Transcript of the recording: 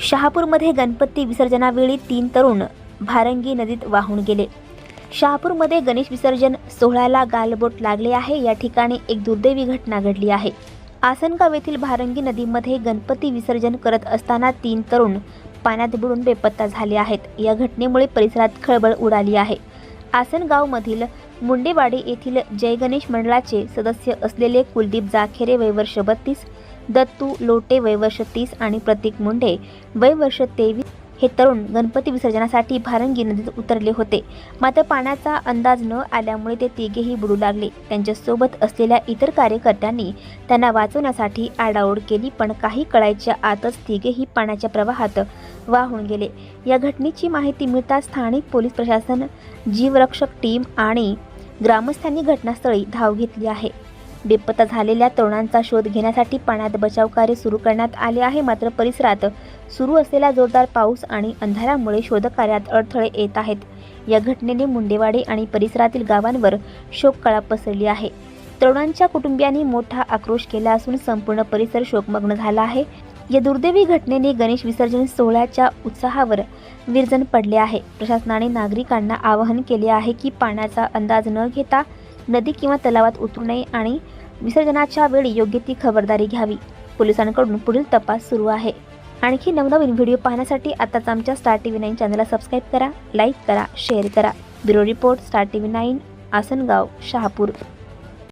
शहापूरमध्ये गणपती विसर्जनावेळी तीन तरुण भारंगी नदीत वाहून गेले. शहापूरमध्ये गणेश विसर्जन सोहळ्याला गालबोट लागले आहे. या ठिकाणी एक दुर्दैवी घटना घडली आहे. आसनगाव येथील भारंगी नदीमध्ये गणपती विसर्जन करत असताना तीन तरुण पाण्यात बुडून बेपत्ता झाले आहेत. या घटनेमुळे परिसरात खळबळ उडाली आहे. आसनगावमधील मुंडेवाडी येथील जय गणेश मंडळाचे सदस्य असलेले कुलदीप जाखेरे वय वर्ष बत्तीस दत्तू लोटे वयवर्ष तीस आणि प्रतीक मुंडे वयवर्ष तेवीस हे तरुण गणपती विसर्जनासाठी भारंगी नदीत उतरले होते. मात्र पाण्याचा अंदाज न आल्यामुळे ते तिघेही बुडू लागले. त्यांच्यासोबत असलेल्या इतर कार्यकर्त्यांनी त्यांना वाचवण्यासाठी आडाओड केली पण काही कळायच्या आतच तिघेही पाण्याच्या प्रवाहात वाहून गेले. या घटनेची माहिती मिळताच स्थानिक पोलीस प्रशासन जीवरक्षक टीम आणि ग्रामस्थांनी घटनास्थळी धाव घेतली आहे. बेपत्ता झालेल्या तरुणांचा शोध घेण्यासाठी पाण्यात बचाव कार्य सुरू करण्यात आले आहे. मात्र परिसरात सुरू असलेला जोरदार पाऊस आणि अंधारामुळे शोधकार्यात अडथळे येत आहेत. या घटनेने मुंडेवाडी आणि परिसरातील गावांवर शोककळा पसरली आहे. तरुणांच्या कुटुंबियांनी मोठा आक्रोश केला असून संपूर्ण परिसर शोकमग्न झाला आहे. या दुर्दैवी घटनेने गणेश विसर्जन सोहळ्याच्या उत्साहावर विरजन पडले आहे. प्रशासनाने नागरिकांना आवाहन केले आहे की पाण्याचा अंदाज न घेता नदी किंवा तलावात उतरू नये आणि विसर्जनाच्या वेळी योग्य ती खबरदारी घ्यावी. पोलिसांकडून पुढील तपास सुरू आहे. आणखी नवनवीन व्हिडिओ पाहण्यासाठी आताच आमच्या स्टार टी व्ही नाईन चॅनलला सबस्क्राईब करा लाईक करा शेअर करा. Bureau report star T V nine Asangaon Shahapur.